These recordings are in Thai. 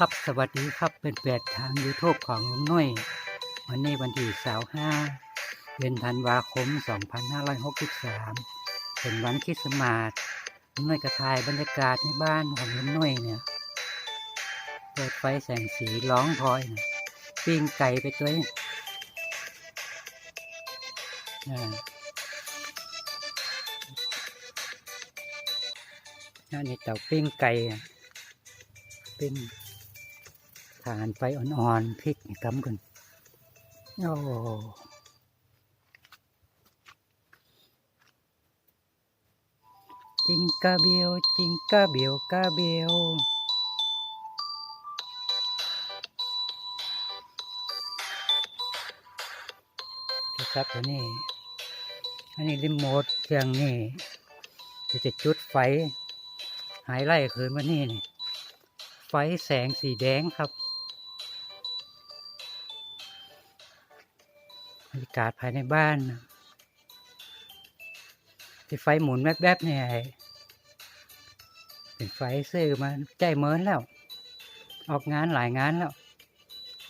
ครับสวัสดีครับเป็นแปดทาง YouTube ของลุงน้อยวันนี้วันที่สาวห้าเดือนธันวาคม 2563 เป็นวันคริสต์มาสลุงน้อยกระทายบรรยากาศในบ้านของลุงน้อยเนี่ยเปิดไฟแสงสีร้องพลอยนะปิ้งไก่ไปตัวเองอ่นนี้เต่าปิ้งไก่ปิ้ง ทานไฟอ่อนๆพริกกำกันโอ้จิงกาเบียวจิงกาเบียวกาเบียวครับอันนี้ อันนี้รีโมทเครื่องนี่จะจะจุดไฟ หายไล่คืนมานี่นี่ไฟแสงสีแดงครับ รยากาศภายในบ้านที่ไฟหมุนแวบๆเนี่ยเป็นไฟซื้อมาใจเมินแล้ว ออกงานหลายงานแล้ว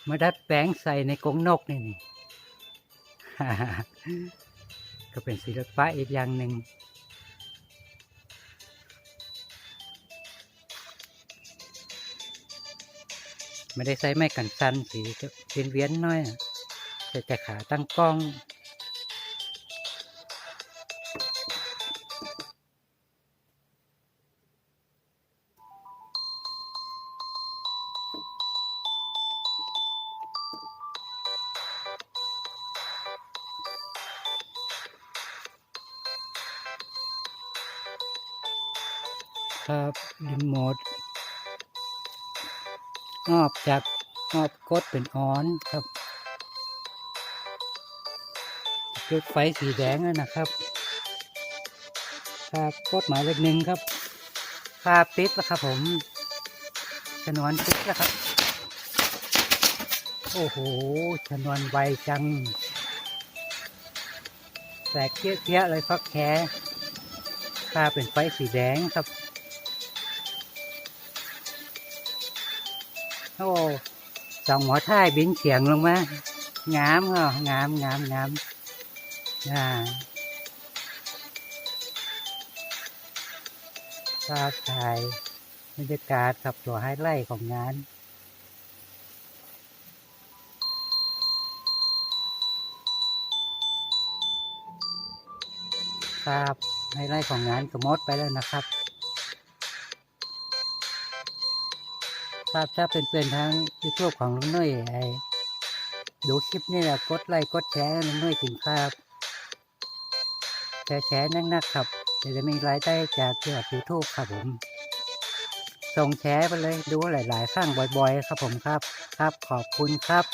มาดัดแปลงใส่ในกรงนกนี่นี่ก็เป็นศิลปะอีกอย่างหนึ่งไม่ได้ใช้ไม้กันสันสีจะเวียนๆน้อยอะ แต่แต่ขาตั้งกล้อง ครับรีโมทออบจากออบกดเป็นออนครับ จุดไฟสีแดงนั่นะครับครับกดหมายเลขหนึ่งครับภาพติดแล้วครับผมชนวนติดแล้วครับ โอ้โหชนวนไวจังแตกเกี้ยๆเลยฟักแค่ค่าเป็นไฟสีแดงครับ โอ้สองหัวท้ายบินเฉียงลงมางามเหรองามงามงาม อ่าภาพถ่ายบรรยากาศกับตัวไฮไลท์ของงานครับไฮไลท์ของงานก็มดไปแล้วนะครับครับถ้าเป็นเป็นทางยูทูบของลุงน้อยไอดูคลิปนี่แหละกดไลค์กดแชร์ลุงน้อยถึงครับ แชร์แชร์นักๆครับจะได้มีรายได้จากยอดยูทูบครับผม ส่งแชร์ไปเลยดูหลายๆครั้งบ่อยๆ ครับผมครับ ครับขอบคุณครับ